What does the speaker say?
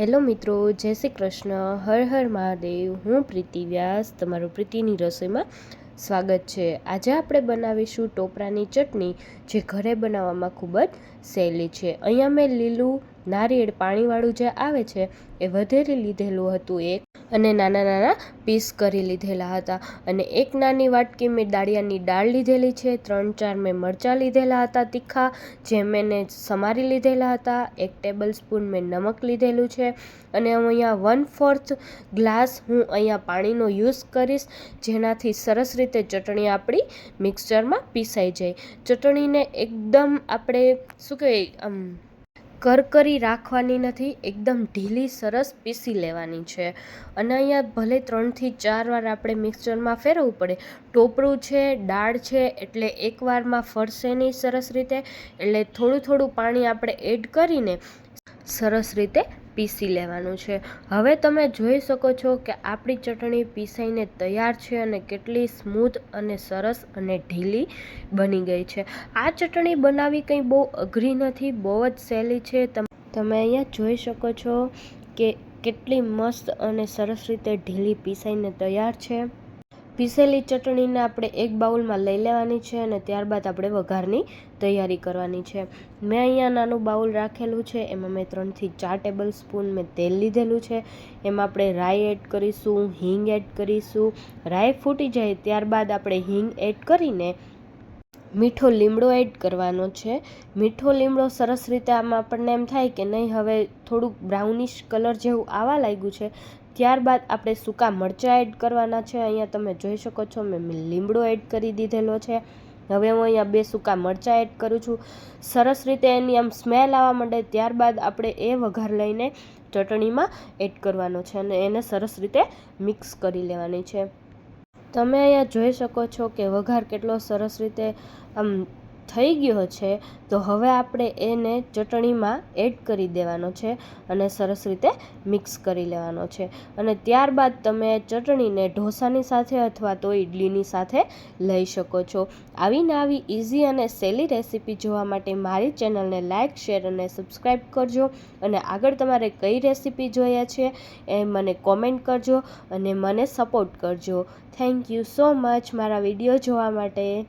Hello મિત્રો, જય શ્રી કૃષ્ણ. હર હર મહાદેવ. હું પ્રીતિ વ્યાસ, તમારું પ્રીતિની રસોઈમાં સ્વાગત છે. આજે આપણે બનાવીશું ટોપરાની ચટણી, જે ઘરે બનાવવામાં ખૂબ જ સહેલી છે. અહીંયા મેં લીલું નારિયેળ પાણીવાળું જે આવે છે, એ વધારે લીધેલું હતું એક. અને નાના નાના પીસ કરી લીધેલા હતા. અને એક નાની વાટકી મેં દાળિયાની દાળ લીધેલી છે, ત્રણ ચાર મેં મરચાં લીધેલા હતા તીખા, જે મેં સમારી લીધેલા હતા, એક ટેબલ સ્પૂન મેં નમક લીધેલું છે. અને હું અહીંયા વન ફોર્થ ગ્લાસ હું અહીંયા પાણીનો યુઝ કરીશ, જેનાથી સરસ રીતે ચટણી આપણી મિક્સચરમાં પીસાઈ જાય. ચટણીને એકદમ આપણે શું કહેવાય, આમ કરકરી રાખવાની નથી, એકદમ ઢીલી, સરસ પીસી લેવાની છે. અને અહીંયા ભલે ત્રણથી ચાર વાર આપણે મિક્સચરમાં ફેરવવું પડે. ટોપરું છે, દાળ છે, એટલે એક વારમાં ફરશે નહીં સરસ રીતે. એટલે થોડું થોડું પાણી આપણે એડ કરીને સરસ રીતે પીસી લેવાનું છે. હવે તમે જોઈ શકો છો કે આપણી ચટણી પીસાઈને તૈયાર છે અને કેટલી સ્મૂથ અને સરસ અને ઢીલી બની ગઈ છે. આ ચટણી બનાવવી કંઈ બહુ અઘરી નથી, બહુ જ સહેલી છે. તમે અહીંયા જોઈ શકો છો કે કેટલી મસ્ત અને સરસ રીતે ઢીલી પીસાઈને તૈયાર છે. પીસેલી ચટણીને આપણે એક બાઉલમાં લઈ લેવાની છે અને ત્યારબાદ આપણે વઘારની તૈયારી કરવાની છે. મેં અહીંયા નાનું બાઉલ રાખેલું છે, એમાં મેં ત્રણથી ચાર ટેબલ સ્પૂન મેં તેલ લીધેલું છે. એમાં આપણે રાઈ એડ કરીશું, હિંગ એડ કરીશું. રાઈ ફૂટી જાય ત્યારબાદ આપણે હિંગ એડ કરીને મીઠો લીમડો એડ કરવાનો છે. મીઠો લીમડો સરસ રીતે આમાં આપણને એમ થાય કે નહીં, હવે થોડુંક બ્રાઉનિશ કલર જેવું આવવા લાગ્યું છે. ત્યારબાદ આપણે સૂકા મરચાં એડ કરવાના છે. અહીંયા તમે જોઈ શકો છો, મેં લીમડો એડ કરી દીધેલો છે. હવે હું અહીંયા બે સૂકા મરચાં એડ કરું છું. સરસ રીતે એની આમ સ્મેલ આવવા માંડે, ત્યારબાદ આપણે એ વઘાર લઈને ચટણીમાં એડ કરવાનો છે અને એને સરસ રીતે મિક્સ કરી લેવાની છે. તમે અહીંયા જોઈ શકો છો કે વઘાર કેટલો સરસ રીતે આમ થઈ ગયો છે, તો હવે આપણે એને ચટણીમાં એડ કરી દેવાનો છે અને સરસ રીતે મિક્સ કરી લેવાનો છે. અને ત્યારબાદ તમે ચટણીને ઢોસાની સાથે અથવા તો ઇડલીની સાથે લઈ શકો છો. આવીને આવી ઇઝી અને સહેલી રેસીપી જોવા માટે મારી ચેનલને લાઇક શેર અને સબસ્ક્રાઈબ કરજો. અને આગળ તમારે કઈ રેસીપી જોઈએ છે એ મને કોમેન્ટ કરજો અને મને સપોર્ટ કરજો. થેન્ક યુ સો મચ મારા વીડિયો જોવા માટે.